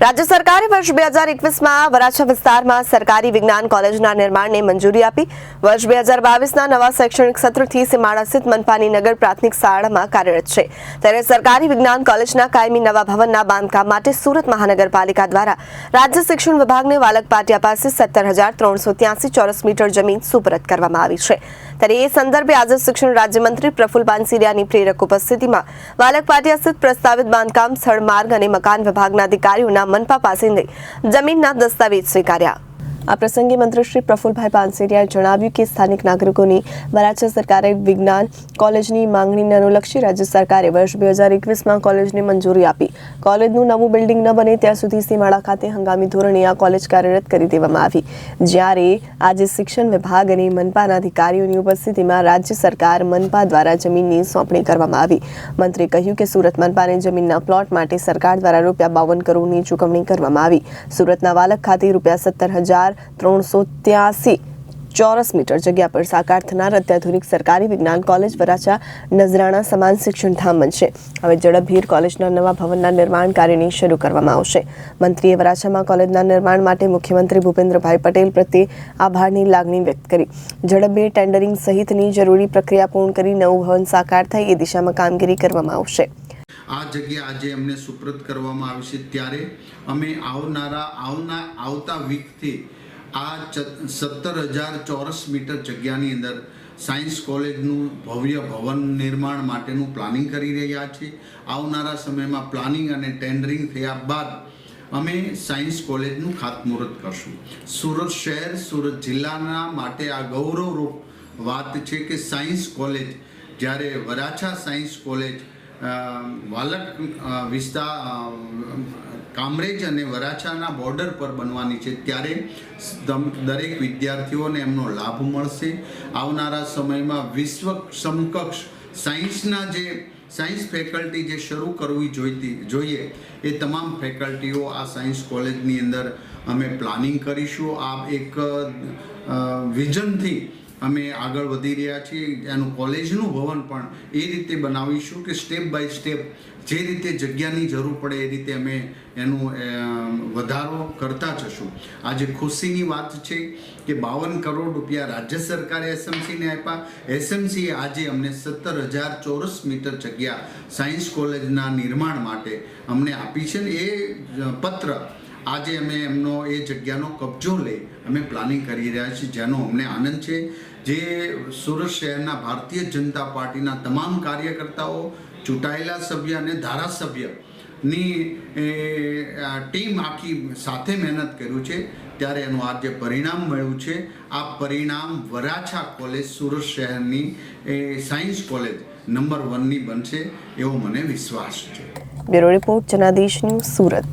રાજ્ય સરકારે વર્ષ બે હજાર એકવીસમાં વરાછા વિસ્તારમાં સરકારી વિજ્ઞાન કોલેજના નિર્માણને મંજૂરી આપી. વર્ષ બે હજાર બાવીસના નવા શૈક્ષણિક સત્રથી સીમાડા સ્થિત મનપાની નગર પ્રાથમિક શાળામાં કાર્યરત છે. ત્યારે સરકારી વિજ્ઞાન કોલેજના કાયમી નવા ભવનના બાંધકામ માટે સુરત મહાનગરપાલિકા દ્વારા રાજ્ય શિક્ષણ વિભાગને વાલક પાટિયા પાસે સત્તર હજાર ત્રણસો ત્યાસી ચોરસ મીટર જમીન સુપરત કરવામાં આવી છે. ત્યારે એ સંદર્ભે આજે શિક્ષણ રાજ્યમંત્રી પ્રફુલ પાનસિરિયાની પ્રેરક ઉપસ્થિતિમાં વાલક પાટિયા સ્થિત પ્રસ્તાવિત બાંધકામ, સ્થળ માર્ગ અને મકાન વિભાગના અધિકારીઓના મનપા પાસેથી જમીનના દસ્તાવેજ સ્વીકાર્યા. આ પ્રસંગે મંત્રી શ્રી પ્રફુલભાઈ પાનસેરિયાએ જણાવ્યું કે સ્થાનિક નાગરિકોની વરાછા સરકારે વિજ્ઞાન કોલેજની માંગણીને અનુલક્ષી રાજ્ય સરકારે વર્ષ બે હજાર એકવીસમાં કોલેજને મંજૂરી આપી. કોલેજનું નવું બિલ્ડિંગ ન બને ત્યાં સુધી સીમાડા ખાતે હંગામી ધોરણે આ કોલેજ કાર્યરત કરી દેવામાં આવી. જ્યારે આજે શિક્ષણ વિભાગ અને મનપાના અધિકારીઓની ઉપસ્થિતિમાં રાજ્ય સરકાર મનપા દ્વારા જમીનની સોંપણી કરવામાં આવી. મંત્રીએ કહ્યું કે સુરત મનપાને જમીનના પ્લોટ માટે સરકાર દ્વારા રૂપિયા બાવન કરોડની ચૂકવણી કરવામાં આવી. સુરતના વાલક ખાતે રૂપિયા સત્તર હજાર ત્રણસો ત્યાસી. ચોરસ મીટર જગ્યા પર સાકાર થનાર અત્યાધુનિક સરકારી વિજ્ઞાન કોલેજ વરાછા નજરાણા સમાન શિક્ષણ ધામ બનશે હવે જડભીર કોલેજના નવા ભવનના નિર્માણ કાર્યની શરૂ કરવામાં આવશે. મંત્રીએ વરાછામાં કોલેજના નિર્માણ માટે મુખ્યમંત્રી ભૂપેન્દ્રભાઈ પટેલ પ્રત્યે આભારની લાગણી વ્યક્ત કરી. ઝડપભેર ટેન્ડરિંગ સહિતની જરૂરી પ્રક્રિયા પૂર્ણ કરી નવું ભવન સાકાર થાય એ દિશામાં કામગીરી કરવામાં આવશે. આ જગ્યા આજે અમને સુપ્રત કરવામાં આવી ત્યારે અમે આવનારા, આવના, આવતા વીકથી આ સત્તર હજાર ચોરસ મીટર જગ્યાની અંદર સાયન્સ કોલેજનું ભવ્ય ભવન નિર્માણ માટેનું પ્લાનિંગ કરી રહ્યા છીએ આવનારા સમયમાં પ્લાનિંગ અને ટેન્ડરિંગ થયા બાદ અમે સાયન્સ કોલેજનું ખાતમુહૂર્ત કરશું. સુરત શહેર, સુરત જિલ્લાના માટે આ ગૌરવરૂપ વાત છે કે સાયન્સ કોલેજ, જ્યારે વરાછા સાયન્સ કોલેજ વાલક વિસ્તાર કામરેજ અને વરાછાના બોર્ડર પર બનવાની છે. ત્યારે દરેક વિદ્યાર્થીઓને એમનો લાભ મળશે. આવનારા સમયમાં વિશ્વ સમકક્ષ સાયન્સના જે, સાયન્સ ફેકલ્ટી જે શરૂ કરવી જોઈતી, જોઈએ, એ તમામ ફેકલ્ટીઓ આ સાયન્સ કોલેજની અંદર અમે પ્લાનિંગ કરીશું. આ એક વિઝનથી અમે આગળ વધી રહ્યા છીએ એનું કોલેજનું ભવન પણ એ રીતે બનાવીશું કે સ્ટેપ બાય સ્ટેપ જે રીતે જગ્યાની જરૂર પડે એ રીતે અમે એનું વધારો કરતા જશું. આજે ખુશીની વાત છે કે બાવન કરોડ રૂપિયા રાજ્ય સરકારે એસએમસીને આપ્યા. એસએમસીએ આજે અમને સત્તર હજાર ચોરસ મીટર જગ્યા સાયન્સ કોલેજના નિર્માણ માટે અમને આપી છે ને એ પત્ર આજે અમે એમનો એ જગ્યાનો કબજો લઈ અમે પ્લાનિંગ કરી રહ્યા છીએ, જેનો અમને આનંદ છે. જે સુરત શહેરના ભારતીય જનતા પાર્ટીના તમામ કાર્યકર્તાઓ, ચૂંટાયેલા સભ્ય અને ધારાસભ્યની ટીમ આખી સાથે મહેનત કર્યું છે. ત્યારે એનું આજે પરિણામ મળ્યું છે. આ પરિણામ વરાછા કોલેજ, સુરત શહેરની, એ, સાયન્સ કોલેજ નંબર વનની બનશે એવો મને વિશ્વાસ છે. Bureau report, Janadesh news Surat.